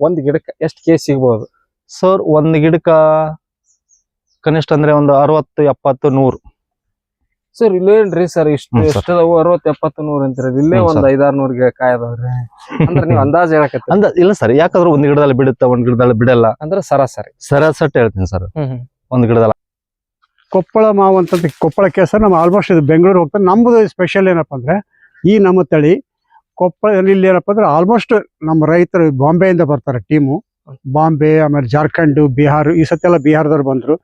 ಒಂದ್ ಗಿಡಕ್ಕೆ ಎಷ್ಟು ಕೆ ಸಿಗ್ಬೋದು? ಸರ್ ಒಂದು ಗಿಡಕ್ಕ ಕನಿಷ್ಠ ಅಂದ್ರೆ ಒಂದು ಅರವತ್ತು ಎಪ್ಪತ್ತು ನೂರು. ಸರ್ ಇಲ್ಲೇನ್ರಿ ಸರ್ ಇಷ್ಟು ಎಷ್ಟು ಅರವತ್ತು ಎಪ್ಪತ್ತು ನೂರು ಅಂತೀರ ಇಲ್ಲೇ ಒಂದು. ಐದಾರು ನೂರು ಗಿಡ ಕಾಯಿ ಅಂದ್ರೆ ನೀವು ಅಂದಾಜ್ ಹೇಳಕತ್ತ ಅಂದ ಇಲ್ಲ ಸರ್ ಯಾಕಂದ್ರೆ ಒಂದು ಗಿಡದಲ್ಲಿ ಬಿಡುತ್ತೆ ಒಂದ್ ಗಿಡದಲ್ಲಿ ಬಿಡಲ್ಲ. ಅಂದ್ರೆ ಸರಾಸರಿ. ಸರಾಸಟ್ ಹೇಳ್ತೀನಿ ಸರ್ ಒಂದು ಒಂದ್ ಗಿಡದಲ್ಲಿ. ಕೊಪ್ಪಳ ಮಾವು ಅಂತ ಕೊಪ್ಪಳ ಕೇಸ ನಮ್ಮ ಆಲ್ಮೋಸ್ಟ್ ಇದು ಬೆಂಗಳೂರು ಹೋಗ್ತಾರೆ ನಮ್ಮದು ಸ್ಪೆಷಲ್ ಏನಪ್ಪ ಅಂದ್ರೆ ಈ ನಮ್ಮ ತಳಿ ಕೊಪ್ಪಳ ಇಲ್ಲಿ ಏನಪ್ಪ ಅಂದ್ರೆ ಆಲ್ಮೋಸ್ಟ್ ನಮ್ಮ ರೈತರು ಬಾಂಬೆಯಿಂದ ಬರ್ತಾರೆ ಟೀಮು ಬಾಂಬೆ ಆಮೇಲೆ ಜಾರ್ಖಂಡ್ ಬಿಹಾರ್ ಈ ಸತಿ ಎಲ್ಲ ಬಿಹಾರದವ್ರು ಬಂದ್ರು.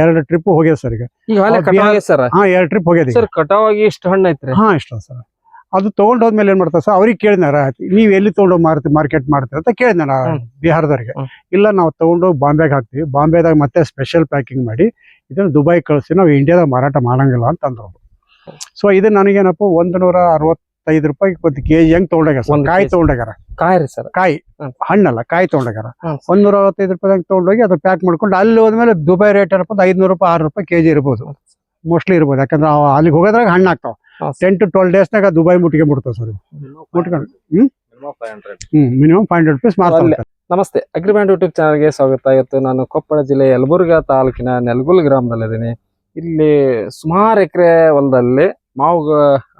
ಎರಡು ಟ್ರಿಪ್ ಹೋಗ್ಯದ ಸರ್ ಈಗ. ಹಾ ಎರಡು ಟ್ರಿಪ್ ಹೋಗ್ಯದ ಸರ್ ಇಷ್ಟು ಹಣ್ಣು ಐತ್ರಿ? ಹಾ ಇಷ್ಟ ಸರ್ ಅದು ತಗೊಂಡ್ ಹೋದ್ಮೇಲೆ ಏನ್ ಮಾಡ್ತಾರೆ ಸರ್ ಅವ್ರಿಗೆ ಕೇಳಿದಾರ ನೀವ್ ಎಲ್ಲಿ ತಗೊಂಡೋಗಿ ಮಾರ್ತಿ ಮಾರ್ಕೆಟ್ ಮಾಡ್ತೀರ? ಅಂತ ಕೇಳಿದ ಬಿಹಾರದವರಿಗೆ. ಬಿಹಾರದವ್ರಿಗೆ. ಇಲ್ಲ ನಾವು ತಗೊಂಡೋಗಿ ಬಾಂಬೆಗೆ ಹಾಕ್ತಿವಿ. ಬಾಂಬೆದಾಗ ಮತ್ತೆ ಸ್ಪೆಷಲ್ ಪ್ಯಾಕಿಂಗ್ ಮಾಡಿ ಇದನ್ನ ದುಬೈ ಕಳಿಸಿ ನಾವು ಇಂಡಿಯಾದಾಗ ಮಾರಾಟ ಮಾಡಂಗಿಲ್ಲ ಅಂತ ಅಂದ್ರು ಸೊ ಇದು ನನಗೇನಪ್ಪ ಒಂದ್ ನೂರ ಅರವತ್ತೈದು ರೂಪಾಯಿ ಇಪ್ಪತ್ತು ಕೆ ಜಿ ಹೆಂಗ್ ತಗೊಂಡಾಗ ಒಂದ್ ಕಾಯಿ. ತಗೊಂಡಾಗಾರ ಕಾಯಿ ರೀ ಸರ್ ಕಾಯಿ. ಹಣ್ಣಲ್ಲ ಕಾಯಿ ತಗೊಂಡಾಗಾರ. ಒಂದ್ ನೂರ ಅರವತ್ತೈದು ರೂಪಾಯಿ ತಗೊಂಡೋಗಿ ಅದು ಪ್ಯಾಕ್ ಮಾಡ್ಕೊಂಡು ಅಲ್ಲಿ ಹೋದ್ಮೇಲೆ ದುಬೈ ರೇಟ್ ಏನಪ್ಪ ಅಂದ್ರೆ ಐದ್ನೂರು ರೂಪಾಯಿ ಆರು ರೂಪಾಯಿ ಕೆಜಿ ಇರ್ಬೋದು. ಮೋಸ್ಟ್ಲಿ ಇರ್ಬೋದು. ಯಾಕಂದ್ರೆ ಅಲ್ಲಿಗೆ ಹೋಗೋದ್ರಾಗ ಹಣ್ಣು ಆಗ್ತಾವ. ಟೆನ್ ಟು ಟ್ವೆಲ್ ಡೇಸ್ನಾಗ ದುಬೈ ಮುಟ್ಟಿಗೆ ಮುಟ್ತಾವ ಸರ್ ಮುಟ್ಕೊಂಡು. ಹ್ಮ್? ಮಿನಿಮಮ್ ಫೈವ್ ಹಂಡ್ರೆಡ್ ರುಪೀಸ್ ಅಲ್ಲಿ- ನಮಸ್ತೆ. ಅಗ್ರಿಮೆಂಟ್ ಯೂಟ್ಯೂಬ್ ಚಾನಲ್ಗೆ ಸ್ವಾಗತ. ಇವತ್ತು ನಾನು ಕೊಪ್ಪಳ ಜಿಲ್ಲೆ ಯಲಬುರ್ಗಾ ತಾಲೂಕಿನ ನೆಲಗುಲ್ ಗ್ರಾಮದಲ್ಲಿದ್ದೀನಿ. ಇಲ್ಲಿ ಸುಮಾರು ಎಕರೆ ಹೊಲದಲ್ಲಿ ಮಾವು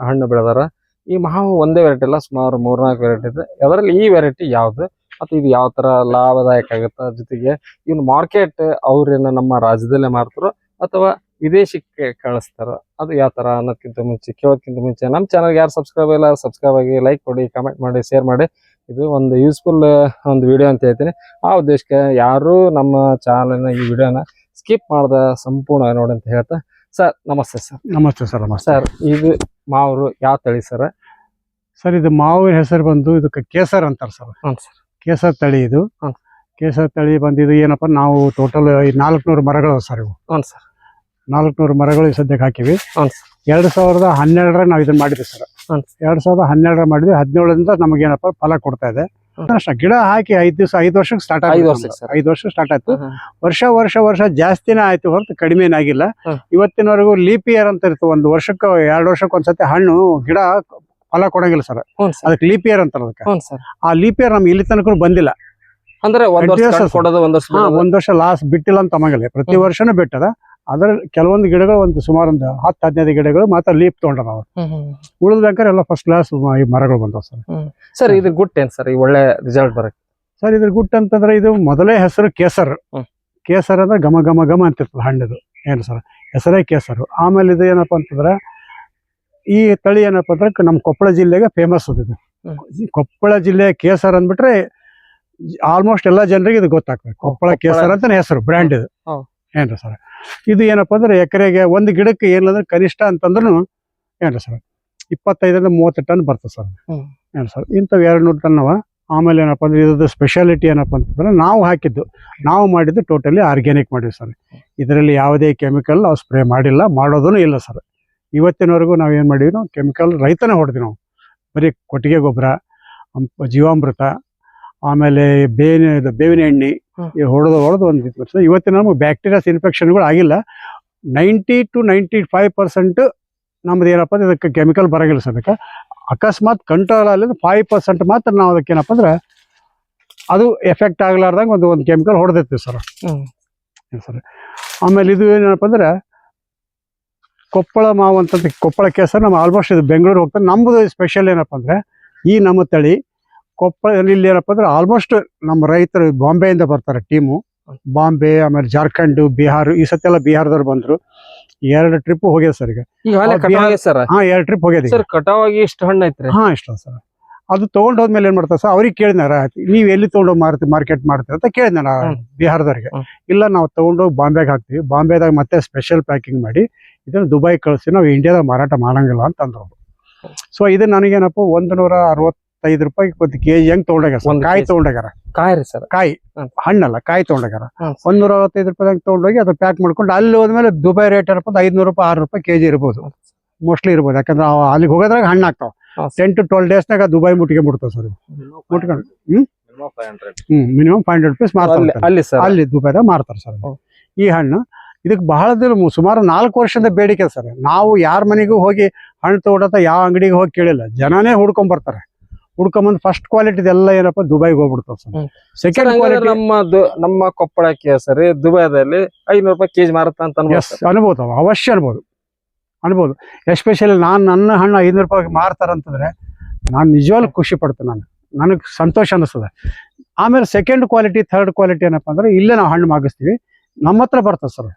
ಹಣ್ಣು ಬೆಳೆದಾರ. ಈ ಮಾವು ಒಂದೇ ವೆರೈಟಿ ಅಲ್ಲ ಸುಮಾರು ಮೂರ್ನಾಲ್ಕು ವೆರೈಟಿ ಇದೆ. ಅದರಲ್ಲಿ ಈ ವೆರೈಟಿ ಯಾವ್ದು? ಮತ್ತು ಇದು ಯಾವ ತರ ಲಾಭದಾಯಕ ಆಗುತ್ತೆ? ಜೊತೆಗೆ ಇವ್ನ ಮಾರ್ಕೆಟ್ ಅವ್ರೇನ ನಮ್ಮ ರಾಜ್ಯದಲ್ಲೇ ಮಾರ್ತಾರೋ ಅಥವಾ ವಿದೇಶಕ್ಕೆ ಕಳಿಸ್ತಾರ ಅದು ಯಾವ ತರ ಅನ್ನೋದಕ್ಕಿಂತ ಮುಂಚೆ ಕೇಳೋದಕ್ಕಿಂತ ಮುಂಚೆ ನಮ್ಮ ಚಾನಲ್ಗೆ ಯಾರು ಸಬ್ಸ್ಕ್ರೈಬ್ ಇಲ್ಲ ಸಬ್ಸ್ಕ್ರೈಬ್ ಆಗಿ ಲೈಕ್ ಕೊಡಿ ಕಮೆಂಟ್ ಮಾಡಿ ಶೇರ್ ಮಾಡಿ. ಇದು ಒಂದು ಯೂಸ್ಫುಲ್ ಒಂದು ವಿಡಿಯೋ ಅಂತ ಹೇಳ್ತೀನಿ. ಆ ಉದ್ದೇಶಕ್ಕೆ ಯಾರು ನಮ್ಮ ಚಾನಲ್ನ ಈ ವಿಡಿಯೋನ ಸ್ಕಿಪ್ ಮಾಡ್ದ ಸಂಪೂರ್ಣ ನೋಡಿ ಅಂತ ಹೇಳ್ತಾ ಸರ್ ನಮಸ್ತೆ ಸರ್ ನಮಸ್ತೆ ಸರ್ ನಮಸ್ತೆ. ಸರ್ ಇದು ಮಾವರು ಯಾವ ತಳಿ ಸರ್ ಸರ್ ಇದು ಮಾವಿನ ಹೆಸರು ಬಂದು ಇದಕ್ಕೆ ಕೇಸರ್ ಅಂತಾರೆ ಸರ್. ಹ್ಞೂ ಸರ್. ಕೇಸರ್ ತಳಿ ಇದು. ಕೇಸರ್ ತಳಿ ಬಂದಿದ್ದು ಏನಪ್ಪ ನಾವು ಟೋಟಲ್ ನಾಲ್ಕುನೂರು ಮರಗಳು ಸರ್ ಇವು. ಹ್ಞೂ ಸರ್. ನಾಲ್ಕುನೂರು ಮರಗಳು ಈ ಸದ್ಯಕ್ಕೆ ಹಾಕಿವಿ. ಹ್ಞೂ ಸರ್. ಎರಡ್ ಸಾವಿರದ ಹನ್ನೆರಡರ ನಾವು ಇದನ್ನ ಮಾಡಿದ್ವಿ ಸರ್. ಎರಡು ಎರಡ್ ಸಾವಿರದ ಹನ್ನೆರಡರ ಮಾಡಿದ್ವಿ. ಹದಿನೇಳರಿಂದ ನಮಗೇನಪ್ಪ ಫಲ ಕೊಡ್ತಾ ಇದೆ. ಹ್ಮ್. ಅಷ್ಟೇ ಗಿಡ ಹಾಕಿ ಐದು ದಿವಸ ಐದು ವರ್ಷಕ್ಕೆ ಸ್ಟಾರ್ಟ್ ಐದು ಆಯ್ತು ವರ್ಷಕ್ಕೆ. ಐದು ವರ್ಷ ಸ್ಟಾರ್ಟ್ ಆಯ್ತು. ಹ್ಮ್. ವರ್ಷ ವರ್ಷ ವರ್ಷ ಜಾಸ್ತಿನೇ ಆಯ್ತು ಹೊರತು ಕಡಿಮೆನೇ ಆಗಿಲ್ಲ. ಹ್ಮ್. ಇವತ್ತಿನವರೆಗೂ ಲೀಪ್ ಇಯರ್ ಅಂತ ಇರ್ತು ಒಂದು ವರ್ಷಕ್ಕೆ ಎರಡು ವರ್ಷಕ್ಕೆ ಒಂದ್ಸತಿ ಹಣ್ಣು ಗಿಡ ಫಲ ಕೊಡಂಗಿಲ್ಲ ಸರ್ ಅದಕ್ಕೆ ಲೀಪ್ ಇಯರ್ ಅಂತಾರ ಅದಕ್ಕೆ. ಆ ಲೀಪ್ ಇಯರ್ ನಮ್ಗೆ ಇಲ್ಲಿ ತನಕ ಬಂದಿಲ್ಲ. ಅಂದ್ರೆ ಒಂದ್ ವರ್ಷ ಲಾಸ್ ಬಿಟ್ಟಿಲ್ಲ ಅಂತ ತಮಗಲ್ಲ ಪ್ರತಿ. ವರ್ಷನೂ ಬಿಟ್ಟದ. ಅದ್ರ ಕೆಲವೊಂದು ಗಿಡಗಳು ಒಂದು ಸುಮಾರು ಒಂದು ಹತ್ತು ಹದಿನೈದು ಗಿಡಗಳು ಮಾತ್ರ ಲೀಪ್ ತಗೊಂಡ್ರ ನಾವು ಉಳಿದ ಬೇಕಾದ್ರೆ ಎಲ್ಲ ಫಸ್ಟ್ ಕ್ಲಾಸ್ ಈ ಮರಗಳು ಬಂದವು ಸರ್. ಸರ್ ಇದು ಗುಟ್ ಏನ್ ಸರ್ ಈ ಒಳ್ಳೆ ರಿಸಲ್ಟ್ ಬರಕ್ಕೆ. ಸರ್ ಇದ್ರ ಗುಟ್ ಅಂತಂದ್ರೆ ಇದು ಮೊದಲೇ ಹೆಸರು ಕೇಸರ್. ಕೇಸರ್ ಅಂದ್ರೆ ಘಮ ಘಮ ಘಮ ಅಂತಿರ್ತದೆ ಹಣ್ಣದು. ಏನು ಸರ್ ಹೆಸರೇ ಕೇಸರು. ಆಮೇಲೆ ಇದು ಏನಪ್ಪಾ ಅಂತಂದ್ರೆ ಈ ತಳಿ ಏನಪ್ಪ ಅಂದ್ರೆ ನಮ್ಮ ಕೊಪ್ಪಳ ಜಿಲ್ಲೆಗೆ ಫೇಮಸ್ ಅದು ಕೊಪ್ಪಳ ಜಿಲ್ಲೆ ಕೇಸರ್ ಅಂದ್ಬಿಟ್ರೆ ಆಲ್ಮೋಸ್ಟ್ ಎಲ್ಲ ಜನರಿಗೆ ಇದು ಗೊತ್ತಾಗ್ತದೆ. ಕೊಪ್ಪಳ ಕೇಸರ್ ಅಂತ ಹೆಸರು ಬ್ರ್ಯಾಂಡ್ ಇದು. ಏನ್ರಿ ಸರ್? ಇದು ಏನಪ್ಪಾ ಅಂದ್ರೆ ಎಕರೆಗೆ ಒಂದು ಗಿಡಕ್ಕೆ ಏನಂದ್ರೆ ಕನಿಷ್ಠ ಅಂತಂದ್ರೂ ಏನ್ರಿ ಸರ್? ಇಪ್ಪತ್ತೈದರಿಂದ ಮೂವತ್ತು ಟನ್ ಬರ್ತದೆ ಸರ್. ಏನು ಸರ್? ಇಂಥವು ಎರಡು ನೂರು ಟನ್ ಅವ ಆಮೇಲೆ ಏನಪ್ಪ ಅಂದ್ರೆ ಇದ್ರದ್ದು ಸ್ಪೆಷಾಲಿಟಿ ಏನಪ್ಪ ಅಂತಂದ್ರೆ ನಾವು ಹಾಕಿದ್ದು. ನಾವು ಮಾಡಿದ್ದು ಟೋಟಲಿ ಆರ್ಗ್ಯಾನಿಕ್ ಮಾಡಿದ್ವಿ ಸರ್. ಇದರಲ್ಲಿ ಯಾವುದೇ ಕೆಮಿಕಲ್ ನಾವು ಸ್ಪ್ರೇ ಮಾಡಿಲ್ಲ ಮಾಡೋದೂ ಇಲ್ಲ ಸರ್. ಇವತ್ತಿನವರೆಗೂ ನಾವು ಏನು ಮಾಡಿದ್ವಿ ನಾವು ಕೆಮಿಕಲ್ ರೈತನೇ ಹೊಡೆದ್ವಿ ನಾವು. ಬರೀ ಕೊಟ್ಟಿಗೆ ಗೊಬ್ಬರ ಜೀವಾಮೃತ ಆಮೇಲೆ ಬೇವಿನ ಇದು ಬೇವಿನ ಎಣ್ಣೆ ಈ ಹೊಡೆದು ಹೊಡೆದು ಒಂದು ಇದು ಬರ್ತದೆ. ಇವತ್ತಿನ ನಮಗೆ ಬ್ಯಾಕ್ಟೀರಿಯಾಸ್ ಇನ್ಫೆಕ್ಷನ್ಗಳು ಆಗಿಲ್ಲ. Ninety to ninety five percent ನಮ್ದು ಏನಪ್ಪ ಅಂದ್ರೆ ಇದಕ್ಕೆ ಕೆಮಿಕಲ್ ಬರಂಗಿಲ್ಲ ಸರ್ ಅದಕ್ಕೆ ಅಕಸ್ಮಾತ್ ಕಂಟ್ರೋಲ್ ಆಗಲಿಲ್ಲ ಫೈವ್ ಪರ್ಸೆಂಟ್ ಮಾತ್ರ ನಾವು ಅದಕ್ಕೆ ಏನಪ್ಪ ಅಂದ್ರೆ ಅದು ಎಫೆಕ್ಟ್ ಆಗ್ಲಾರ್ದಂಗೆ ಒಂದು ಒಂದು ಕೆಮಿಕಲ್ ಹೊಡೆದಿರ್ತೀವಿ ಸರ್. ಸರ್? ಆಮೇಲೆ ಇದು ಏನಪ್ಪ ಅಂದ್ರೆ ಕೊಪ್ಪಳ ಮಾವು ಅಂತ ಕೊಪ್ಪಳ ಕೇಸರ್ ನಮ್ಮ ಆಲ್ಮೋಸ್ಟ್ ಇದು ಬೆಂಗಳೂರು ಹೋಗ್ತಾರೆ ನಮ್ಮದು ಸ್ಪೆಷಲ್ ಏನಪ್ಪ ಅಂದರೆ ಈ ನಮ್ಮ ತಳಿ ಕೊಪ್ಪಳ ಇಲ್ಲಿ ಏನಪ್ಪ ಅಂದರೆ ಆಲ್ಮೋಸ್ಟ್ ನಮ್ಮ ರೈತರು ಬಾಂಬೆಯಿಂದ ಬರ್ತಾರೆ ಟೀಮು ಬಾಂಬೆ ಆಮೇಲೆ ಜಾರ್ಖಂಡ್ ಬಿಹಾರ ಈ ಸತಿ ಎಲ್ಲ ಬಿಹಾರದವ್ರು ಬಂದ್ರು. ಎರಡು ಟ್ರಿಪ್ ಹೋಗ್ಯದ ಸರ್ ಈಗ. ಹಾಂ ಎರಡು ಟ್ರಿಪ್ ಹೋಗ್ಯದ ಕಟಾವಾಗಿ ಇಷ್ಟು ಹಣ್ಣು ಐತ್ರಿ? ಹಾ ಇಷ್ಟ ಸರ್ ಅದು ತಗೊಂಡ್ ಹೋದ್ಮೇಲೆ ಏನು ಮಾಡ್ತಾರೆ ಸರ್ ಅವ್ರಿಗೆ ಕೇಳಿದಾರ ನೀವು ಎಲ್ಲಿ ತಗೊಂಡೋಗಿ ಮಾರ್ತಿ ಮಾರ್ಕೆಟ್ ಮಾಡ್ತೀರ ಅಂತ ಕೇಳಿದೆ ನಾ. ಬಿಹಾರದವ್ರಿಗೆ. ಇಲ್ಲ ನಾವು ತೊಗೊಂಡೋಗಿ ಬಾಂಬೆಗೆ ಹಾಕ್ತಿವಿ. ಬಾಂಬೆದಾಗ ಮತ್ತೆ ಸ್ಪೆಷಲ್ ಪ್ಯಾಕಿಂಗ್ ಮಾಡಿ ಇದನ್ನ ದುಬೈ ಕಳಿಸಿ ನಾವು ಇಂಡಿಯಾದ ಮಾರಾಟ ಮಾಡಂಗಿಲ್ಲ ಅಂತ ಅಂದ್ರು ಸೊ ಇದು ನನಗೇನಪ್ಪ ಒಂದು ನೂರ ಅರವತ್ತೈದು ರೂಪಾಯಿ ಒಂದು ಕೆ ಜಿ ಹೆಂಗ್ ತಗೊಂಡಾಗ ಕಾಯಿ ತಗೊಂಡಾಗ ತಗೊಂಡಾಗಾರ ಕಾಯಿ ರೀ ಸರ್. ಕಾಯಿ. ಹಣ್ಣಲ್ಲ ಕಾಯಿ ತೊಗೊಂಡಾಗಾರ ಒಂದು ನೂರ ಅರವತ್ತೈದು ರೂಪಾಯಿ ತಗೊಂಡೋಗಿ ಅದು ಪ್ಯಾಕ್ ಮಾಡ್ಕೊಂಡು ಅಲ್ಲಿ ಹೋದ್ಮೇಲೆ ದುಬೈ ರೇಟ್ ಏನಪ್ಪ ಒಂದು ಐದ್ನೂರು ರೂಪಾಯಿ ಆರು ರೂಪಾಯಿ ಕೆಜಿ ಇರ್ಬೋದು. ಮೋಸ್ಟ್ಲಿ ಇರ್ಬೋದು ಯಾಕಂದ್ರೆ ಅಲ್ಲಿಗೆ ಹೋಗೋದ್ರಾಗ ಹಣ್ಣು ಆಗ್ತಾವ. ಟೆನ್ ಟು ಟ್ವೆಲ್ ಡೇಸ್ನಾಗ ದುಬೈ ಮುಟ್ಟಿಗೆ ಮುಟ್ತಾವ ಸರ್. ಮುಟ್ಕೊಂಡು ಹ್ಮ್? ಹ್ಮ್ ಮಿನಿಮಮ್ ಫೈವ್ ಹಂಡ್ರೆಡ್ ರುಪೀಸ್ ಅಲ್ಲಿ ಮಾರ್ತಾರೆ ಅಲ್ಲಿ ಸರ್. ಅಲ್ಲಿ ದುಬೈದಾಗ ಮಾರ್ತಾರೆ ಸರ್. ಈ ಹಣ್ಣು ಇದಕ್ಕೆ ಬಹಳ ದಿನ ಸುಮಾರು ನಾಲ್ಕು ವರ್ಷದ ಬೇಡಿಕೆ ಸರ್. ನಾವು ಯಾರ ಮನೆಗೂ ಹೋಗಿ ಹಣ್ಣು ತಗೊಡತ್ತ ಯಾವ ಅಂಗಡಿಗೆ ಹೋಗಿ ಕೇಳಿಲ್ಲ. ಜನನೇ ಹುಡ್ಕೊಂಬರ್ತಾರೆ. ಹುಡ್ಕೊಂಬಂದು ಫಸ್ಟ್ ಕ್ವಾಲಿಟಿ ಎಲ್ಲ ಏನಪ್ಪ ದುಬೈಗೆ ಹೋಗ್ಬಿಡ್ತಾವ ಸರ್. ಸೆಕೆಂಡ್ ಕ್ವಾಲಿಟಿ ನಮ್ಮ ನಮ್ಮ ಕೊಪ್ಪಳಕ್ಕೆ ಸರಿ ದುಬೈದಲ್ಲಿ ಐನೂರು ರೂಪಾಯಿ ಕೆಜಿ ಮಾರುತ್ತ ಅಂತ ಅನ್ಬೋದು ಅವಶ್ಯ ಅನ್ಬೋದು. ಅನ್ಬೋದು. ಎಸ್ಪೆಷಲಿ ನಾನು ನನ್ನ ಹಣ್ಣು ಐನೂರು ರೂಪಾಯಿಗೆ ಮಾರ್ತಾರಂತಂದ್ರೆ ನಾನು ನಿಜವಾಗ್ಲೂ ಖುಷಿ ಪಡ್ತೇನೆ ನಾನು. ನನಗೆ ಸಂತೋಷ ಅನಿಸ್ತದೆ. ಆಮೇಲೆ ಸೆಕೆಂಡ್ ಕ್ವಾಲಿಟಿ ಥರ್ಡ್ ಕ್ವಾಲಿಟಿ ಏನಪ್ಪ ಅಂದ್ರೆ ಇಲ್ಲೇ ನಾವು ಹಣ್ಣು ಮಾಗಿಸ್ತೀವಿ. ನಮ್ಮ ಹತ್ರ ಬರ್ತದೆ ಸರ್.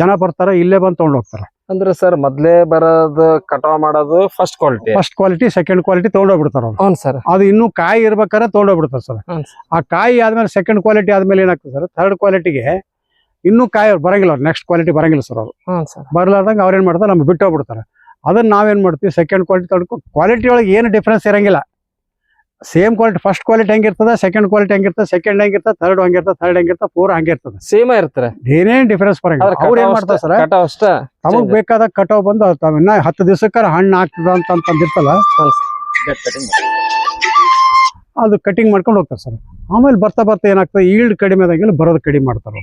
ಜನ ಬರ್ತಾರೆ ಇಲ್ಲೇ ಬಂದು ತಗೊಂಡ್ ಹೋಗ್ತಾರೆ. ಅಂದ್ರೆ ಸರ್ ಮೊದ್ಲೇ ಬರೋದು ಕಟಾವ್ ಮಾಡೋದು first quality first quality second quality ತಗೊಂಡೋಗ್ಬಿಡ್ತಾರ ಅವ್ರು. ಸರ್. ಅದು ಇನ್ನೂ ಕಾಯಿ ಇರ್ಬೇಕಾದ್ರೆ ತಗೊಂಡೋಗ್ಬಿಡ್ತಾರೆ ಸರ್. ಆ ಕಾಯಿ ಆದ್ಮೇಲೆ ಸೆಕೆಂಡ್ ಕ್ವಾಲಿಟಿ ಆದ್ಮೇಲೆ ಏನಾಗ್ತದೆ ಸರ್? ಥರ್ಡ್ ಕ್ವಾಲಿಟಿಗೆ ಇನ್ನು ಕಾಯಿ ಅವ್ರು ಬರಂಗಿಲ್ಲ ಅವ್ರು ನೆಕ್ಸ್ಟ್ ಕ್ವಾಲಿಟಿ ಬರಂಗಿಲ್ಲ ಸರ್ ಅವರು. ಹ್ಮ್ ಸರ್. ಏನ್ ಮಾಡ್ತಾರೆ ನಮ್ಗೆ ಬಿಟ್ಟೋಗ್ಬಿಡ್ತಾರೆ ಅದನ್ನ ನಾವೇನ್ ಮಾಡ್ತೀವಿ? ಸೆಕೆಂಡ್ ಕ್ವಾಲಿಟಿ ತಡ್ಕೊ ಕ್ವಾಲಿಟಿ ಒಳಗೆ ಏನು ಡಿಫ್ರೆನ್ಸ್ ಇರಂಗಿಲ್ಲ. ಸೇಮ್ ಕ್ವಾಲಿಟಿ ಫಸ್ಟ್ ಕ್ವಾಲಿಟಿ ಹೆಂಗಿರ್ತದೆ ಸೆಕೆಂಡ್ ಕ್ವಾಲಿಟಿ ಹೆಂಗಿರ್ತದೆ ಸೆಕೆಂಡ್ ಹೆಂಗಿರ್ತದೆ ಥರ್ಡ್ ಹಂಗಿರ್ತದೆ ಥರ್ಡ್ ಹೆಂಗಿರ್ತದೆ ಫೋರ್ ಹಂಗಿರ್ತದೆ ಸೇಮ್ ಇರ್ತಾರೆ. ಏನೇನ್ ಡಿಫ್ರೆನ್ಸ್ ಬರಂಗಿಲ್ಲ. ಅವ್ರು ಏನ್ ಮಾಡ್ತಾರೆ ಸರ್? ತಮಗ್ ಬೇಕಾದ ಕಟಾವ್ ಬಂದು ಇನ್ನ ಹತ್ತು ದಿವಸಕ್ಕಾರ ಹಣ್ಣು ಆಗ್ತದ ಅಂತ ಅಂತಂದಿರ್ತಲ್ಲ ಅದು ಕಟಿಂಗ್ ಮಾಡ್ಕೊಂಡು ಹೋಗ್ತಾರೆ ಸರ್. ಆಮೇಲೆ ಬರ್ತಾ ಬರ್ತಾ ಏನಾಗ್ತದೆ ಈಲ್ಡ್ ಕಡಿಮೆ ಆದಂಗೆಲ್ಲ ಬರೋದು ಕಡಿಮೆ ಮಾಡ್ತಾರೆ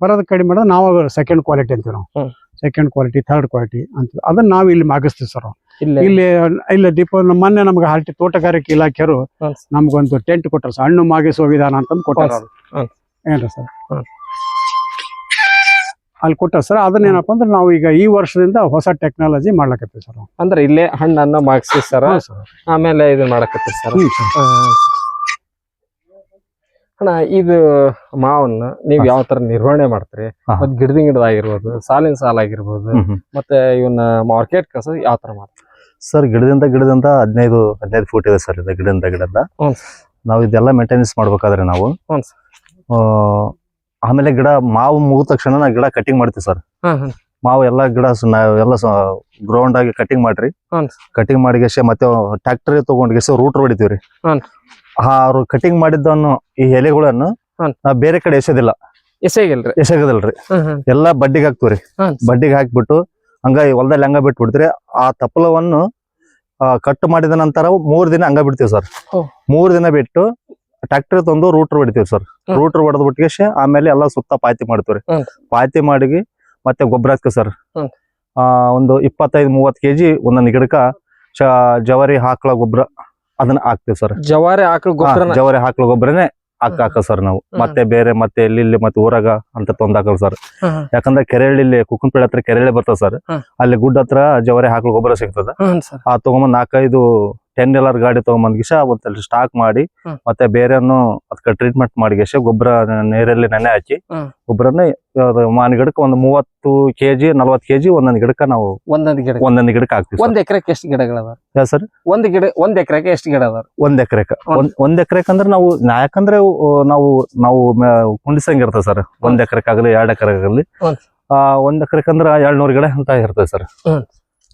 ಬರೋದು ಕಡಿಮೆ ಮಾಡೋದು ನಾವು ಸೆಕೆಂಡ್ ಕ್ವಾಲಿಟಿ ಅಂತೀವಿ ನಾವು. ಸೆಕೆಂಡ್ ಕ್ವಾಲಿಟಿ ಥರ್ಡ್ ಕ್ವಾಲಿಟಿ ಅಂತ ಅದನ್ನ ನಾವು ಇಲ್ಲಿ ಮಾಗಿಸ್ತೀವಿ ಸರ್ ಇಲ್ಲೇ. ಇಲ್ಲಿ ಇಲ್ಲ ಡಿಪೋ ಮೊನ್ನೆ ನಮ್ಗೆ ಹಾಲ್ಟಿ ತೋಟಗಾರಿಕೆ ಇಲಾಖೆಯರು. ನಮ್ಗೊಂದು ಟೆಂಟ್ ಕೊಟ್ಟರು ಸರ್. ಹಣ್ಣು ಮಾಗಿಸುವ ವಿಧಾನ ಅಂತಂದು ಕೊಟ್ಟಾರ. ಏನ್ರಿ ಸರ್. ಅಲ್ಲಿ ಕೊಟ್ಟ ಸರ್. ಅದನ್ನೇನಪ್ಪ ಅಂದ್ರೆ ನಾವು ಈಗ ಈ ವರ್ಷದಿಂದ ಹೊಸ ಟೆಕ್ನಾಲಜಿ ಮಾಡ್ಲಕತ್ತೀವಿ ಸರ್ ಅಂದ್ರೆ ಇಲ್ಲೇ ಹಣ್ಣನ್ನ ಮಾಗಿಸಿ ಸರ್. ಆಮೇಲೆ ಇದು ಮಾಡಕತ್ತೀವಿ ಸರ್. ಅಣ್ಣ ಇದು ಮಾವನ್ನ ನೀವ್ ಯಾವ ತರ ನಿರ್ವಹಣೆ ಮಾಡ್ತೀರಿ. ಮತ್ ಗಿಡದ ಸಾಲಿನ ಸಾಲ ಆಗಿರ್ಬೋದು. ಮತ್ತೆ ಇವನ್ನ ಮಾರ್ಕೆಟ್ ಕಸ ಯಾವ ತರ ಮಾಡ್ತೀರಿ? ಸರ್ ಗಿಡದಿಂದ ಗಿಡದಿಂದ ಹದಿನೈದು ಹದಿನೈದು ಫೂಟ್ ಇದೆ ಸರ್ ಇದು ಗಿಡದಿಂದ ಗಿಡದ. ನಾವು ಇದೆಲ್ಲ ಮೇಂಟೆನೆನ್ಸ್ ಮಾಡ್ಬೇಕಾದ್ರೆ ನಾವು. ಆಮೇಲೆ ಗಿಡ ಮಾವು ಮುಗಿದ ತಕ್ಷಣ ನಾವು ಗಿಡ ಕಟಿಂಗ್ ಮಾಡ್ತೀವಿ ಸರ್. ಮಾವು ಎಲ್ಲ ಗಿಡ ಎಲ್ಲ ಗ್ರೌಂಡ್ ಆಗಿ ಕಟಿಂಗ್ ಮಾಡ್ರಿ. ಕಟಿಂಗ್ ಕಟಿಂಗ್ ಮಾಡಿಗೆಸಿ ಮತ್ತೆ ಟ್ರ್ಯಾಕ್ಟರ್ ತಗೊಂಡ್ಗೆಸಿ ರೂಟ್ ಹೊಡಿತೀವ್ರಿ. ಅವ್ರು ಆ ಕಟಿಂಗ್ ಮಾಡಿದ್ದನ್ನು ಈ ಎಲೆಗಳನ್ನು. ನಾವು ಬೇರೆ ಕಡೆ ಎಸೆದಿಲ್ಲ. ಎಸೆಯಲ್ರಿ ಎಸೆಗದಲ್ರಿ. ಎಲ್ಲಾ ಬಡ್ಡಿಗೆ ಹಾಕ್ತಿವ್ರಿ. ಬಡ್ಡಿಗೆ ಹಾಕ್ಬಿಟ್ಟು ಹಂಗ ಈ ಹೊಲದಲ್ಲಿ ಹಂಗ ಬಿಟ್ಬಿಡ್ತೀರಿ. ಆ ತಪ್ಪಲವನ್ನು ಕಟ್ ಮಾಡಿದ ನಂತರ ಮೂರ್ ದಿನ ಹಂಗ ಬಿಡ್ತೀವಿ ಸರ್. ಮೂರ್ ದಿನ ಬಿಟ್ಟು ಟ್ರಾಕ್ಟರ್ ತಂದು ರೂಟ್ರ್ ಬಿಡ್ತೀವಿ ಸರ್. ರೂಟರ್ ಹೊಡೆದ್ ಬಿಟ್ಟಿಗೆ ಆಮೇಲೆ ಎಲ್ಲ ಸುತ್ತ ಪಾತಿ ಮಾಡ್ತೀವ್ರಿ. ಪಾತಿ ಮಾಡಿ ಮತ್ತೆ ಗೊಬ್ಬರ ಹಾಕ್ತೀವಿ ಸರ್. ಆ ಒಂದು ಇಪ್ಪತ್ತೈದು ಮೂವತ್ ಕೆಜಿ ಒಂದೊಂದು ಗಿಡಕ್ಕ ಜವರಿ ಜವಾರಿ ಹಾಕ್ಳ ಗೊಬ್ಬರ ಅದನ್ನ ಹಾಕ್ತೀವಿ ಸರ್. ಜವಾರಿ ಆಕಳ ಗೊಬ್ಬರ ಜವಾರಿ ಹಾಕಳ ಗೊಬ್ಬರನೇ ಹಾಕ್ ಹಾಕ ಸರ್ ನಾವು. ಮತ್ತೆ ಬೇರೆ ಮತ್ತೆ ಎಲ್ಲಿ ಇಲ್ಲಿ ಮತ್ತೆ ಊರಾಗ ಅಂತ ತಂದ್ ಹಾಕಲ್ ಸರ್. ಯಾಕಂದ್ರೆ ಕೆರೆಹಳ್ಳಿ ಕುಕ್ಕನಪೇಳೆ ಹತ್ರ ಕೆರೆಹಳ್ಳಿ ಬರ್ತದೆ ಸರ್. ಅಲ್ಲಿ ಗುಡ್ಡ ಹತ್ರ ಜವಾರಿ ಹಾಕಲ್ ಗೊಬ್ಬರ ಸಿಗ್ತದ. ಆ ತಗೊಂಬಂದ್ ನಾಲ್ಕೈದು ಟೆನ್ ಎಲ್ಲರ್ ಗಾಡಿ ತಗೊಂಬಂದ್ ಗಿಶ ಅವತ್ತಲ್ಲಿ ಸ್ಟಾಕ್ ಮಾಡಿ. ಮತ್ತೆ ಬೇರೆನು ಅದಕ್ಕೆ ಟ್ರೀಟ್ಮೆಂಟ್ ಮಾಡಿ ಗಿಶ ಗೊಬ್ಬರ ನೀರಲ್ಲಿ ನೆನೆ ಹಾಕಿ ಗೊಬ್ಬರನ ಮಾವಿನ ಗಿಡಕ್ಕೆ ಒಂದು ಮೂವತ್ತು ಕೆಜಿ ನಲ್ವತ್ತು ಕೆಜಿ ಒಂದೊಂದು ಗಿಡಕ್ಕೆ ನಾವು ಒಂದೊಂದ್ ಗಿಡ ಒಂದೊಂದು ಗಿಡಕ್ಕೆ ಹಾಕ್ತಿವಿ ಒಂದ್ ಎಕರೆಗೆ ಎಷ್ಟು ಗಿಡಗಳದಾವ? ಸರ್? ಒಂದ್ ಗಿಡ ಒಂದ್ ಎಕರೆಗೆ ಎಷ್ಟು ಗಿಡ ಅದಾವ ಒಂದ್ ಎಕರೆಕ. ಒಂದ್- ಎಕರೆಕ್ ಅಂದ್ರೆ ನಾವು ಯಾಕಂದ್ರೆ ನಾವು ನಾವು ಕುಂಡಿಸಂಗ್ ಇರ್ತದೆ ಸರ್. ಒಂದ್ ಎಕರೆಕ್ ಆಗಲಿ ಎರಡ್ ಎಕರೆ ಆಗಲಿ. ಒಂದ್- ಆ ಒಂದ್ ಎಕರೆಕ್ ಅಂದ್ರೆ ಏಳ್ನೂರ್ ಗಿಡ ಅಂತ ಇರ್ತದೆ ಸರ್.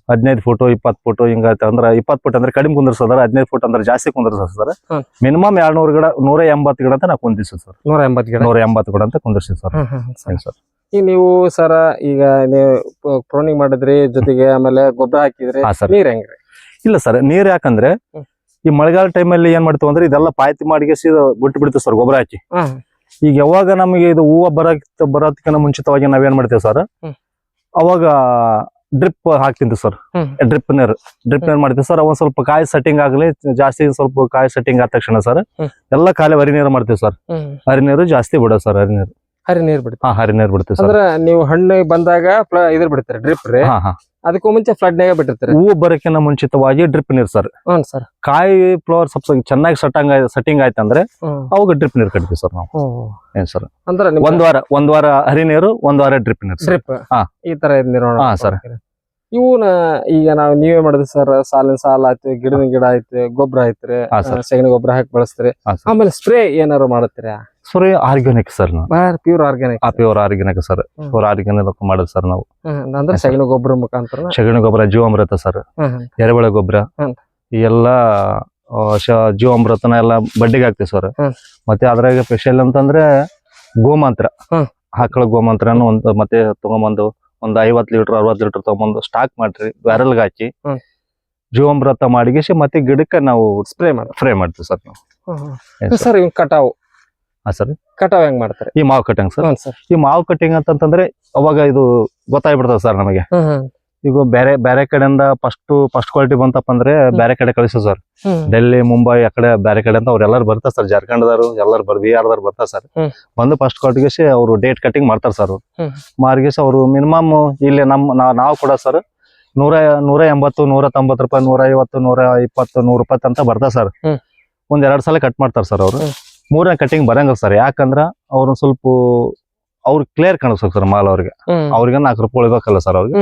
ಹದಿನೈದು ಫೋಟೋ ಇಪ್ಪತ್ತು ಫೋಟೋ ಹಿಂಗ ಅಂದ್ರೆ ಇಪ್ಪತ್ತು ಫೋಟೋ ಅಂದ್ರೆ ಕಡಿಮೆ ಕುಂದಿರ್ಸೋದಾರ ಹದಿನೈದು ಫೋಟೋ ಅಂದ್ರೆ ಜಾಸ್ತಿ ಕುಂದಿರ್ಸೋದಾರ. ಸರ್ ಮಿನಿಮಮ್ ಎರಡ್ನೂರ್ ಗಿಡ ನೂರ ಎಂಬತ್ತು ಗಿಡ ಅಂತ ನಾವು ಕುಂದಿಸ್ತೀವಿ ಸರ್. ನೂರ ಎಂಬತ್ತು ಗಿಡ. ನೂರ ಎಂಬತ್ತು ಗಿಡ ಅಂತ ಕುಂದಿರ್ತೀವಿ ಸರ್. ಸರ್. ಈಗ ನೀವು ಸರ ಈಗ ನೀವು ಪ್ರೋನಿಂಗ್ ಮಾಡಿದ್ರಿ ಜೊತೆಗೆ ಆಮೇಲೆ ಗೊಬ್ಬರ ಹಾಕಿದ್ರಿ ನೀರ್ ಹೆಂಗ್ರಿ? ಇಲ್ಲ ಸರ್ ನೀರ್ ಯಾಕಂದ್ರೆ ಈ ಮಳೆಗಾಲ ಟೈಮಲ್ಲಿ ಏನ್ ಮಾಡ್ತೀವಿ ಅಂದ್ರೆ ಇದೆಲ್ಲ ಪಾಯ್ತಿ ಮಾಡಿ ಬಿಟ್ಟು ಬಿಡ್ತೀವಿ ಸರ್ ಗೊಬ್ಬರ ಹಾಕಿ. ಈಗ ಯಾವಾಗ ನಮಗೆ ಇದು ಹೂವು ಬರಕ್ ಬರೋದಕ್ಕಿಂತ ಮುಂಚಿತವಾಗಿ ನಾವೇನ್ ಮಾಡ್ತೀವಿ ಸರ್. ಅವಾಗ ಡ್ರಿಪ್ ಹಾಕ್ತಿದ್ವಿ ಸರ್. ಡ್ರಿಪ್ ನೀರ್ ಡ್ರಿಪ್ ನೀರ್ ಮಾಡ್ತೀವಿ ಸರ್ ಒಂದ್ ಸ್ವಲ್ಪ ಕಾಯಿ ಸೆಟ್ಟಿಂಗ್ ಆಗ್ಲಿ ಜಾಸ್ತಿ ಸ್ವಲ್ಪ ಕಾಯಿ ಸೆಟ್ಟಿಂಗ್ ಆದ ತಕ್ಷಣ ಸರ್. ಎಲ್ಲ ಖಾಲಿ ಹರಿ ನೀರು ಮಾಡ್ತೀವಿ ಸರ್ ಹರಿ ನೀರು ಜಾಸ್ತಿ ಬಿಡೋ ಸರ್ ಹರಿ ನೀರು. ಹರಿ ನೀರ್ ಬಿಡ್ತೀವಿ ಹಾ ಹರಿ ನೀರು ಬಿಡ್ತೀವಿ ಸರ್ ಅಂದ್ರ ನೀವು ಹಣ್ಣು ಬಂದಾಗ ಇದ್ರ ಬಿಡ್ತಾರೆ ಡ್ರಿಪ್ ರೀ. ಅದಕ್ಕೂ ಮುಂಚೆ ಫ್ಲಡ್ ನಾಗ ಬಿಟ್ಟಿರ್ತಾರೆ. ಹೂವು ಬರೋಕಿನ ಮುಂಚಿತವಾಗಿ ಡ್ರಿಪ್ ನೀರು ಸರ್ ಸರ್ ಕಾಯಿ ಫ್ಲವರ್ ಸ್ವಲ್ಪ ಚೆನ್ನಾಗಿ ಸೆಟ್ಟಂಗ್ ಸೆಟ್ಟಿಂಗ್ ಆಯ್ತಂದ್ರೆ ಅಂದ್ರೆ ಅವಾಗ ಡ್ರಿಪ್ ನೀರು ಕಟ್ತೀವಿ ಸರ್ ನಾವು. ಏನ್ ಸರ್ ಅಂದ್ರೆ ಒಂದ್ ವಾರ ಒಂದ್ ವಾರ ಹರಿ ನೀರು ಒಂದ್ ವಾರ ಡ್ರಿಪ್ ನೀರು ಡ್ರಿಪ್ ಹಾ. ಈ ತರ ನೀರು ಹಾ, ಸರ್. ಮಾಡ್ತೀರಿ. ಇವನ ಈಗ ನಾವು ನೀವೇ ಮಾಡಿದ್ರಿ ಸರ್ ಸಾಲಿನ ಸಾಲ ಆಯ್ತು ಗಿಡದ ಗಿಡ ಆಯ್ತು ಗೊಬ್ಬರ ಆಯ್ತ್ರಿ ಸೆಗಣಿ ಗೊಬ್ಬರ ಹಾಕಿ ಬಳಸ್ತೀರಿ. ಆಮೇಲೆ ಸ್ಪ್ರೇ ಏನಾರು ಮಾಡತ್ತೀರಿ spray organic sir pure organic pure organic sir. Pure organic ಮಾಡೋದು ಸರ್ ನಾವು. ಅಂದ್ರೆ ಸೆಗಣಿ ಗೊಬ್ಬರ ಮುಖಾಂತರ ಸೆಗಣಿ ಗೊಬ್ಬರ ಜೀವಾಮೃತ ಸರ್. ಎರೆಹುಳ ಗೊಬ್ಬರ ಎಲ್ಲ ಜೀವಾಮೃತನ ಎಲ್ಲ ಬಡ್ಡಿಗೆ ಹಾಕ್ತಿವಿ ಸರ್. ಮತ್ತೆ ಅದ್ರಾಗ ಸ್ಪೆಷಲ್ ಅಂತಂದ್ರೆ ಗೋಮಂತ್ರ. ಆಕಳ ಗೋಮಂತ್ರನ ಒಂದು ಮತ್ತೆ ತಗೊಂಬಂದು ಒಂದ್ ಐವತ್ ಲೀಟರ್ ಅರವತ್ ಲೀಟರ್ ತಗೊಂಬಂದು ಸ್ಟಾಕ್ ಮಾಡ್ರಿ ಬ್ಯಾರಲ್ಗೆ ಹಾಕಿ. ಜೀವಾಮೃತ ಮಾಡಿಗಿಸಿ ಮತ್ತೆ ಗಿಡಕ್ಕೆ ನಾವು ಸ್ಪ್ರೇ ಮಾಡಿ. ಫ್ರೈ ಮಾಡ್ತೀವಿ ಸರ್ ನಾವು. ಸರ್? ಇವ್ ಕಟಾವು. ಹಾ ಸರ್. ಕಟಾವ್ ಹೆಂಗ್ ಮಾಡ್ತಾರೆ? ಈ ಮಾವು ಕಟಿಂಗ್ ಸರ್. ಈ ಮಾವು ಕಟಿಂಗ್ ಅಂತಂದ್ರೆ ಅವಾಗ ಇದು ಗೊತ್ತಾಗ್ಬಿಡ್ತದೆ ಸರ್ ನಮಗೆ. ಈಗ ಬೇರೆ ಬೇರೆ ಕಡೆಯಿಂದ ಫಸ್ಟ್ ಫಸ್ಟ್ ಕ್ವಾಲಿಟಿ ಬಂತಪ್ಪ ಅಂದ್ರೆ ಬೇರೆ ಕಡೆ ಕಳಿಸೋ ಸರ್ ಡೆಲ್ಲಿ ಮುಂಬೈ ಆ ಕಡೆ ಬೇರೆ ಕಡೆ ಅಂತ ಅವ್ರು ಎಲ್ಲರೂ ಬರ್ತಾರೆ ಸರ್ ಜಾರ್ಖಂಡದವರು ಎಲ್ಲರೂ ಬರ್ ಬಿಹಾರದವ್ರು ಬರ್ತಾರೆ ಸರ್. ಬಂದು ಫಸ್ಟ್ ಕ್ವಾಲಿಟಿಗೆ ಅವರು ಡೇಟ್ ಕಟಿಂಗ್ ಮಾಡ್ತಾರೆ ಸರ್. ಮಾರ್ಗೇಶ್ ಅವರು ಮಿನಿಮಮ್ ಇಲ್ಲಿ ನಮ್ಮ ನಾವು ಕೂಡ ಸರ್ ನೂರ ನೂರ ಎಂಬತ್ತು ನೂರ ತೊಂಬತ್ತು ರೂಪಾಯಿ ನೂರ ಐವತ್ತು ನೂರ ಇಪ್ಪತ್ತು ನೂರ ಇಪ್ಪತ್ತು ಅಂತ ಬರ್ತಾರೆ ಸರ್. ಒಂದ್ ಎರಡ್ ಸಲ ಕಟ್ ಮಾಡ್ತಾರೆ ಸರ್ ಅವರು. ಮೂರನೇ ಕಟಿಂಗ್ ಬರಂಗಿಲ್ಲ ಸರ್ ಯಾಕಂದ್ರ ಅವ್ರು ಸ್ವಲ್ಪ ಅವ್ರು ಕ್ಲಿಯರ್ ಕಾಣಿಸ್ಬೇಕು ಸರ್ ಮಾಲ್ ಅವ್ರಿಗೆ. ಅವ್ರಿಗೆ ನಾಲ್ಕು ರೂಪಾಯಿ ಉಳಿಬೇಕಲ್ಲ ಸರ್ ಅವ್ರಿಗೆ.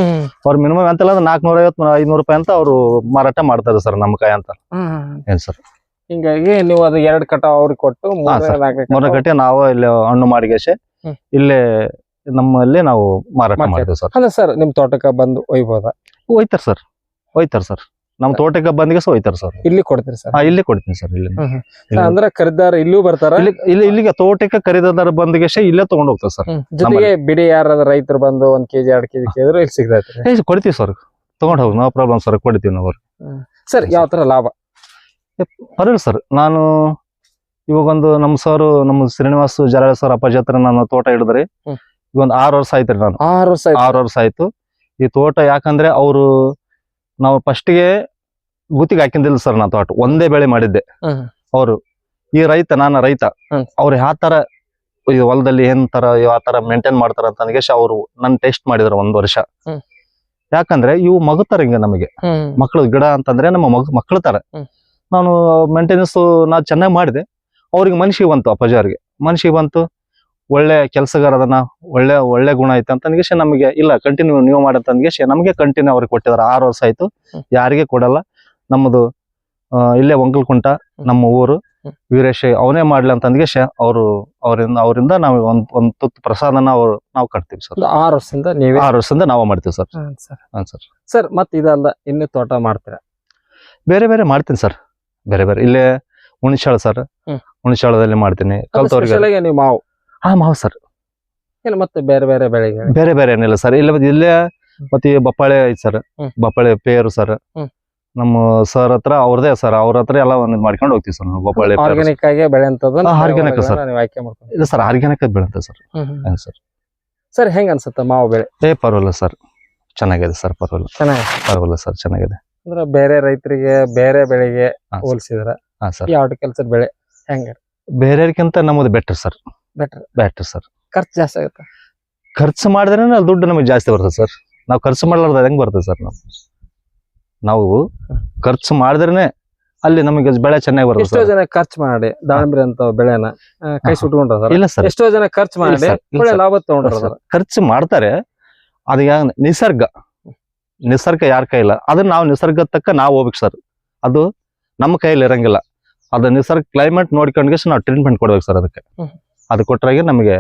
ಅವ್ರ ಮಿನಿಮಮ್ ಅಂತಲ್ಲ ಅಂದ್ರೆ ನಾಲ್ಕುನೂರ ಐವತ್ತು ಐನೂರು ರೂಪಾಯಿ ಅಂತ ಅವರು ಮಾರಾಟ ಮಾಡ್ತಾರೆ ಸರ್ ನಮ್ಮ ಕೈ ಅಂತ. ಏನ್ ಸರ್ ಹಿಂಗಾಗಿ ನೀವು ಅದು ಎರಡು ಕಟ ಅವ್ರಿಗೆ ಕೊಟ್ಟು ಮೂರನೇ, ಕಟ್ಟೆ ನಾವು ಇಲ್ಲಿ ಹಣ್ಣು ಮಾಡಿಗೆಸೆ. ಇಲ್ಲಿ ನಮ್ಮಲ್ಲಿ ನಾವು ಮಾರಾಟ ಮಾಡ್ತೀವಿ. ಮಾಡ್ತೀವಿ ಸರ್ ಅಲ್ಲ ಸರ್ ನಿಮ್ ತೋಟಕ್ಕೆ ಬಂದು ಒಯ್ಬೋದಾ? ಒಯ್ತಾರ ಸರ್ ಒಯ್ತಾರ ಸರ್ ನಮ್ಮ ತೋಟಕ್ಕೆ ಬಂದಿಗೆ ಸೋಯ್ತಾರೆ ಸರ್. ಇಲ್ಲಿ ಕೊಡ್ತೀರಿ ಸರ್? ಹಾ ಇಲ್ಲಿ ಕೊಡ್ತೀನಿ ಸರ್ ಇಲ್ಲಿ. ಅಂದ್ರೆ ಖರೀದಾರ ಇಲ್ಲೂ ಬರ್ತಾರ? ಇಲ್ಲಿ ಇಲ್ಲಿ ಇಲ್ಲಿಗೆ ತೋಟಕ್ಕೆ ಖರೀದಾರ ಬಂದಿಗೆ ಇಲ್ಲೇ ತಗೊಂಡ್ ಹೋಗ್ತಾರೆ ಸರ್. ಜೊತೆಗೆ ಬಿಡಿ ಯಾರಾದ್ರೂ ರೈತರು ಬಂದು ಒಂದ್ ಕೆಜಿ ಎರಡ್ ಕೆಜಿ ಕೇಳಿದ್ರು ಇಲ್ಲಿ ಸಿಗ್ತೈತೆ. ಕೊಡ್ತೀವಿ ಸರ್. ತಗೊಂಡ್ ಹೋಗಿ ನೋ ಪ್ರಾಬ್ಲಮ್ ಸರ್ ಕೊಡ್ತೀವಿ ನಾವು. ಸರ್ ಯಾವ ತರ ಲಾಭ? ಪರವಾಗಿಲ್ಲ ಸರ್. ನಾನು ಇವಾಗ ಒಂದು ನಮ್ಮ ಸರ್ ನಮ್ಮ ಶ್ರೀನಿವಾಸ್ ಜರಾಳ ಸರ್ ಅಪ್ಪಾಜಿ ಹತ್ರ ನಾನು ತೋಟ ಹಿಡಿದ್ರಿ. ಈಗ ಒಂದು ಆರು ವರ್ಷ ಆಯ್ತು ನಾನು. ಆರು ವರ್ಷ ಆಯ್ತು. ಆರು ವರ್ಷ ಆಯ್ತು. ಈ ತೋಟ ಯಾಕಂದ್ರೆ ಅವರು ನಾವು ಫಸ್ಟ್ಗೆ ಗುತ್ತಿಗೆ ಹಾಕಿಂದಿಲ್ಲ ಸರ್ ನಾ ತೋಟ. ಒಂದೇ ಬೆಳೆ ಮಾಡಿದ್ದೆ. ಅವರು ಈ ರೈತ ನಾನು ರೈತ. ಅವ್ರು ಯಾವ ತರ ಈ ಹೊಲದಲ್ಲಿ ಏನ್ ತರ ಯಾವ ತರ ಮೇಂಟೈನ್ ಮಾಡ್ತಾರ ಅಂತ ನನಗೆ ಅವರು ನನ್ನ ಟೆಸ್ಟ್ ಮಾಡಿದ್ರು ಒಂದ್ ವರ್ಷ. ಯಾಕಂದ್ರೆ ಇವು ಮಗುತ್ತಾರ ಹಿಂಗ ನಮಗೆ. ಮಕ್ಳದ್ ಗಿಡ ಅಂತಂದ್ರೆ ನಮ್ಮ ಮಗ ಮಕ್ಳ ತರ ನಾನು ಮೇಂಟೆನೆನ್ಸ್ ನಾ ಚೆನ್ನಾಗಿ ಮಾಡಿದೆ. ಅವ್ರಿಗೆ ಮನ್ಷಿಗೆ ಬಂತು ಅಪ್ಪಾಜಿ ಅವ್ರಿಗೆ. ಮನ್ಸಿಗೆ ಬಂತು ಒಳ್ಳೆ ಕೆಲಸಗಾರ ಅದನ್ನ ಒಳ್ಳೆ ಒಳ್ಳೆ ಗುಣ ಐತೆ ಅಂತ ನನಗೆ ನಮಗೆ ಇಲ್ಲ ಕಂಟಿನ್ಯೂ ನೀವು ಮಾಡಂತ ಅಂದ್ಗೆಸಿ ನಮಗೆ ಕಂಟಿನ್ಯೂ ಅವ್ರಿಗೆ ಕೊಟ್ಟಿದ್ದಾರೆ. ಆರು ವರ್ಷ ಆಯ್ತು. ಯಾರಿಗೆ ಕೊಡಲ್ಲ. ನಮ್ಮದು ಇಲ್ಲೇ ಒಂಗಲ್ಕುಂಟ ನಮ್ಮ ಊರು. ವೀರೇಶ ಅವನೇ ಮಾಡ್ಲಿ ಅಂತ ಅಂದ್ಗೆಸಿ ಅವರು ಅವರಿಂದ ಅವರಿಂದ ನಾವು ಒಂದ್ ಒಂದ್ ತುತ್ತು ಪ್ರಸಾದನ ಅವ್ರು ನಾವು ಕಟ್ತೀವಿ ಸರ್. ಆರು ವರ್ಷದಿಂದ ನೀವೇ ಆರು ವರ್ಷದಿಂದ ನಾವು ಮಾಡ್ತೀವಿ ಸರ್. ಸರ್. ಹಾಂ ಸರ್. ಸರ್ ಮತ್ತೆ ಇದಲ್ಲ ಇನ್ನು ತೋಟ ಮಾಡ್ತೀರಾ? ಬೇರೆ ಬೇರೆ ಮಾಡ್ತೀನಿ ಸರ್. ಬೇರೆ ಬೇರೆ. ಇಲ್ಲೇ ಹುಣಸಾಳ ಸರ್. ಹುಣಸಾಳದಲ್ಲಿ ಮಾಡ್ತೀನಿ. ಕಲ್ತವ್ರಿಗೆ ನೀವು ಮಾವು? ಹಾ ಮಾವು ಸರ್. ಇಲ್ಲ ಮತ್ತೆ ಬೇರೆ ಬೇರೆ ಬೆಳೆಗೆ? ಬೇರೆ ಬೇರೆ ಏನಿಲ್ಲ ಸರ್. ಇಲ್ಲ ಇಲ್ಲೇ ಮತ್ತೆ ಬಪ್ಪಾಳೆ ಐತಿ ಸರ್. ಬಪ್ಪಾಳೆ ಪೇರು ಸರ್. ನಮ್ಮ ಸರ್ ಹತ್ರ ಅವ್ರದೇ ಸರ್ ಅವ್ರ ಹತ್ರ ಎಲ್ಲ ಒಂದ್ ಮಾಡ್ಕೊಂಡು ಹೋಗ್ತೀವಿ ಸರ್ ನಾವು ಬಪ್ಪಾಳೆ ಆರ್ಗ್ಯಾನಿಕ್ ಆಗಿ ಬೆಳೆ ಅಂತದನ್ನ ಸರ್. ನೀವು ಆಯ್ಕೆ ಮಾಡ್ಕೊಂಡು ಇಲ್ಲ ಸರ್ ಆರ್ಗ್ಯಾನಿಕ್ ಬೆಳೆಂತ ಸರ್ ಸರ್ ಸರ್ ಹೆಂಗ್ ಅನ್ಸುತ್ತೆ ಮಾವು ಬೆಳೆ? ಏ ಪರವಾಗಿಲ್ಲ ಸರ್ ಚೆನ್ನಾಗಿದೆ ಸರ್ ಪರವಾಗಿಲ್ಲ. ಚೆನ್ನಾಗಿ ಪರವಾಗಿಲ್ಲ ಸರ್ ಚೆನ್ನಾಗಿದೆ. ಅಂದ್ರೆ ಬೇರೆ ರೈತರಿಗೆ ಬೇರೆ ಬೆಳೆಗೆ. ಹೋಲಿಸಿದ್ರ ಈ ಹಾರ್ಟಿಕಲ್ಚರ್ ಬೆಳೆ ಹೆಂಗ ಬೇರೆಯವ್ರಿಗಿಂತ ನಮ್ಮದು better sir better better sir ಖರ್ಚು ಜಾಸ್ತಿ ಆಗುತ್ತೆ? ಖರ್ಚು ಮಾಡಿದ್ರೆ ದುಡ್ಡು ನಮಗೆ ಜಾಸ್ತಿ ಬರ್ತದೆ ಸರ್ ನಾವು ಖರ್ಚು ಮಾಡಲಾರ್ದ ಹೆಂಗ್ ಬರ್ತದೆ ಸರ್ ನಾವು ನಾವು ಖರ್ಚು ಮಾಡಿದ್ರೆ ಅಲ್ಲಿ ನಮಗೆ ಬೆಳೆ ಚೆನ್ನಾಗಿ ಬರುತ್ತೆ ಎಷ್ಟೋ ಜನ ಖರ್ಚು ಮಾಡಿ ದಾಳಿಂಬ್ರಿ ಅಂತ ಬೆಳೆನ ಕೈ ಸುಟ್ಕೊಂಡ್ರೆ ಸುಟ್ಕೊಂಡ್ರ ಇಲ್ಲ ಸರ್. ಎಷ್ಟೋ ಜನ ಖರ್ಚು ಮಾಡಿ ಒಳ್ಳೆ ಲಾಭ ತಗೊಂಡ್ರ ಸರ್, ಖರ್ಚು ಮಾಡ್ತಾರೆ ಅದು ನಿಸರ್ಗ. ನಿಸರ್ಗ ಯಾರ ಕೈಲ ಅದನ್ನ ನಾವು ನಿಸರ್ಗ ತಕ್ಕ ನಾವು ಹೋಗ್ಬೇಕು ಸರ್. ಅದು ನಮ್ಮ ಕೈಯಲ್ಲಿ ಇರಂಗಿಲ್ಲ. ಅದು ನಿಸರ್ಗ ಕ್ಲೈಮೇಟ್ ನೋಡ್ಕೊಂಡ್ಗೆ ನಾವು ಟ್ರೀಟ್ಮೆಂಟ್ ಕೊಡ್ಬೇಕು ಸರ್ ಅದಕ್ಕೆ. ಅದು ಕೊಟ್ರಾಗೆ ನಮಗೆ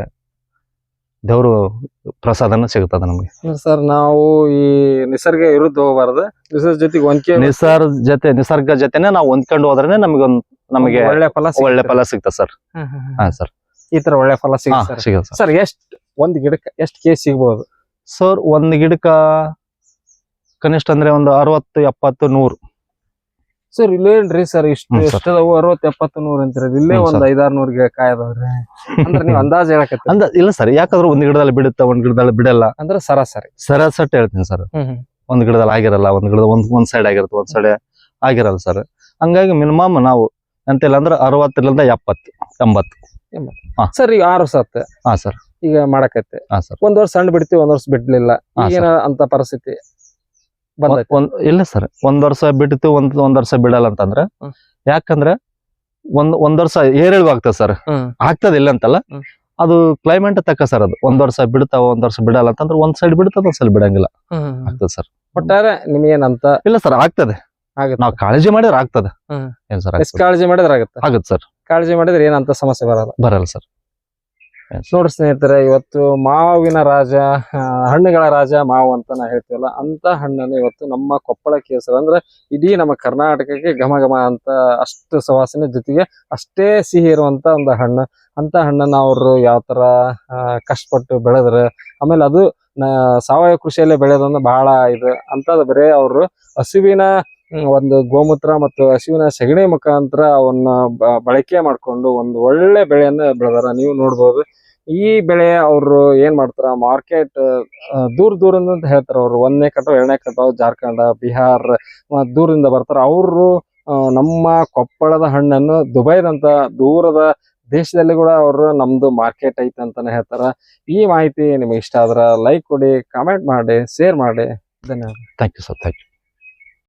ದೇವರು ಪ್ರಸಾದನ ಸಿಗುತ್ತದೆ ನಮಗೆ. ಸರ್ ನಾವು ಈ ನಿಸರ್ಗ ವಿರುದ್ಧ ಹೋಗಬಾರ್ದು. ನಿಸರ್ಗ ಜೊತೆಗೆ ಹೊಂದ್ಕೆ ನಿಸರ್ಗ ಜೊತೆ ನಿಸರ್ಗ ಜೊತೆನೆ ನಾವು ಹೊಂದ್ಕೊಂಡು ಹೋದ್ರೆ ನಮಗೆ ಒಂದು ನಮಗೆ ಒಳ್ಳೆ ಫಲ. ಒಳ್ಳೆ ಫಲ ಸಿಗ್ತದೆ ಸರ್. ಹಾ ಸರ್. ಈ ತರ ಒಳ್ಳೆ ಫಲ ಸಿಗುತ್ತೆ ಸರ್. ಎಷ್ಟು ಸರ್. ಸರ್ ಎಷ್ಟ್ ಒಂದ್ ಗಿಡಕ್ಕೆ ಎಷ್ಟ್ ಕೆ ಸಿಗ್ಬೋದು? ಸರ್ ಒಂದ್ ಗಿಡಕ್ಕ ಕನಿಷ್ಠ ಅಂದ್ರೆ ಒಂದು ಅರವತ್ತು ಎಪ್ಪತ್ತು ನೂರು. ಸರ್ ಇಲ್ಲೇನ್ರಿ ಸರ್ ಇಷ್ಟು. ಎಷ್ಟದವು ಅರವತ್ ಎಪ್ಪತ್ತು ನೂರು ಅಂತೀರ. ಇಲ್ಲೇ ಒಂದ್. ಐದಾರು ನೂರ್ ಗಿಡ ಕಾಯಿ ಅದಾವ್ರಿ ಅಂದ್ರೆ ನೀವು ಅಂದಾಜ್ ಹೇಳಕತ್ತ ಅಂದ ಇಲ್ಲ ಸರ್ ಯಾಕಂದ್ರೆ ಒಂದ್ ಗಿಡದಲ್ಲಿ ಬಿಡುತ್ತ ಒಂದ್ ಗಿಡದಲ್ಲಿ ಬಿಡಲ್ಲ? ಅಂದ್ರೆ ಸರಾಸರಿ ಸರಾಸಟ್ ಹೇಳ್ತೀನಿ ಸರ್. ಒಂದ್ ಗಿಡದಲ್ಲಿ ಆಗಿರಲ್ಲ ಒಂದ್ ಗಿಡದ ಒಂದ್ ಒಂದ್ ಸೈಡ್ ಆಗಿರುತ್ತೆ ಒಂದ್ ಸೈಡ್ ಆಗಿರಲ್ಲ ಸರ್ ಹಂಗಾಗಿ ಮಿನಿಮಮ್ ನಾವು ಎಂತಿಲ್ಲ ಅಂದ್ರೆ ಅರವತ್ತರಿಂದ ಎಪ್ಪತ್ತು ಎಂಬತ್ತು. ಸರ್ ಈಗ ಆರು ವರ್ಷ ಆತ ಹಾ ಸರ್ ಈಗ ಮಾಡಕತ್ತೆ. ಒಂದ್ ವರ್ಷ ಸಣ್ಣ ಬಿಡ್ತೀವಿ ಒಂದ್ ವರ್ಷ ಬಿಡ್ಲಿಲ್ಲ. ಅಂತ ಪರಿಸ್ಥಿತಿ. ಒಂದ್ ಇಲ್ಲ ಸರ್ ಒಂದ್ ವರ್ಷ ಬಿಡ್ತು ಒಂದ್ ಒಂದ್ ವರ್ಷ ಬಿಡಲ್ಲ ಅಂತಂದ್ರೆ. ಯಾಕಂದ್ರೆ ಒಂದ್ ಒಂದ್ ವರ್ಷ ಏರಿಳು ಆಗ್ತದೆ ಸರ್. ಆಗ್ತದ ಇಲ್ಲ ಅಂತಲ್ಲ? ಅದು ಕ್ಲೈಮೇಟ್ ತಕ್ಕ ಸರ್ ಅದು. ಒಂದ್ ವರ್ಷ ಬಿಡ್ತಾವ ಒಂದ್ ವರ್ಷ ಬಿಡಲ್ಲ ಅಂತಂದ್ರೆ ಒಂದ್ ಸೈಡ್ ಬಿಡ್ತದ ಒಂದ್ ಸೈಡ್ ಬಿಡಂಗಿಲ್ಲ. ಆಗ್ತದ ಸರ್. ಒಟ್ಟಾರೆ ನಿಮ್ಗೇನಂತ? ಇಲ್ಲ ಸರ್ ಆಗ್ತದೆ. ನಾವು ನಾವ್ ಕಾಳಜಿ ಮಾಡಿದ್ರೆ ಆಗ್ತದೆ. ಕಾಳಜಿ ಮಾಡಿದ್ರೆ ಆಗುತ್ತೆ. ಆಗುತ್ತೆ ಸರ್. ಕಾಳಜಿ ಮಾಡಿದ್ರೆ ಏನಂತ ಸಮಸ್ಯೆ ಬರಲ್ಲ. ಬರಲ್ಲ ಸರ್. ನೋಡ್ರಿ ಸ್ನೇಹಿತರೆ, ಇವತ್ತು ಮಾವಿನ ರಾಜ ಹಣ್ಣುಗಳ ರಾಜ ಮಾವು ಅಂತ ನಾ ಹೇಳ್ತೀವಲ್ಲ, ಅಂತ ಹಣ್ಣನ್ನು ಇವತ್ತು ನಮ್ಮ ಕೊಪ್ಪಳ ಕೇಸರ, ಅಂದ್ರೆ ಇಡೀ ನಮ್ಮ ಕರ್ನಾಟಕಕ್ಕೆ ಘಮ ಘಮ ಅಂತ ಅಷ್ಟು ಸುವಾಸನೆ ಜೊತೆಗೆ ಅಷ್ಟೇ ಸಿಹಿ ಇರುವಂತ ಒಂದು ಹಣ್ಣು. ಅಂತ ಹಣ್ಣನ್ನ ಅವರು ಯಾವ ತರ ಕಷ್ಟಪಟ್ಟು ಬೆಳೆದ್ರೆ, ಆಮೇಲೆ ಅದು ಸಾವಯವ ಕೃಷಿಯಲ್ಲೇ ಬೆಳೆಯೋದನ್ನ ಬಹಳ ಇದು. ಅಂತದ್ ಬರೇ ಅವರು ಹಸುವಿನ ಒಂದು ಗೋಮೂತ್ರ ಮತ್ತು ಹಸುವಿನ ಸಗಣಿ ಮುಖಾಂತರ ಅವನ್ನ ಬಳಕೆ ಮಾಡ್ಕೊಂಡು ಒಂದು ಒಳ್ಳೆ ಬೆಳೆಯನ್ನ ಬೆಳೆದಾರ. ನೀವು ನೋಡ್ಬೋದು. ಈ ಬೆಳೆ ಅವರು ಏನ್ ಮಾಡ್ತಾರ? ಮಾರ್ಕೆಟ್ ದೂರ ಅಂತ ಹೇಳ್ತಾರ ಅವ್ರು. ಒಂದನೇ ಕಟ್ಟೋ ಎರಡನೇ ಕಟ್ಟೋ ಜಾರ್ಖಂಡ್, ಬಿಹಾರ್ ದೂರದಿಂದ ಬರ್ತಾರ. ಅವರು ನಮ್ಮ ಕೊಪ್ಪಳದ ಹಣ್ಣನ್ನು ದುಬೈದಂತ ದೂರದ ದೇಶದಲ್ಲಿ ಕೂಡ ಅವರು ನಮ್ದು ಮಾರ್ಕೆಟ್ ಐತೆ ಅಂತಾನೆ ಹೇಳ್ತಾರ. ಈ ಮಾಹಿತಿ ನಿಮಗೆ ಇಷ್ಟ ಆದ್ರ ಲೈಕ್ ಕೊಡಿ ಕಾಮೆಂಟ್ ಮಾಡಿ ಶೇರ್ ಮಾಡಿ. ಧನ್ಯವಾದ. Thank you sir thank you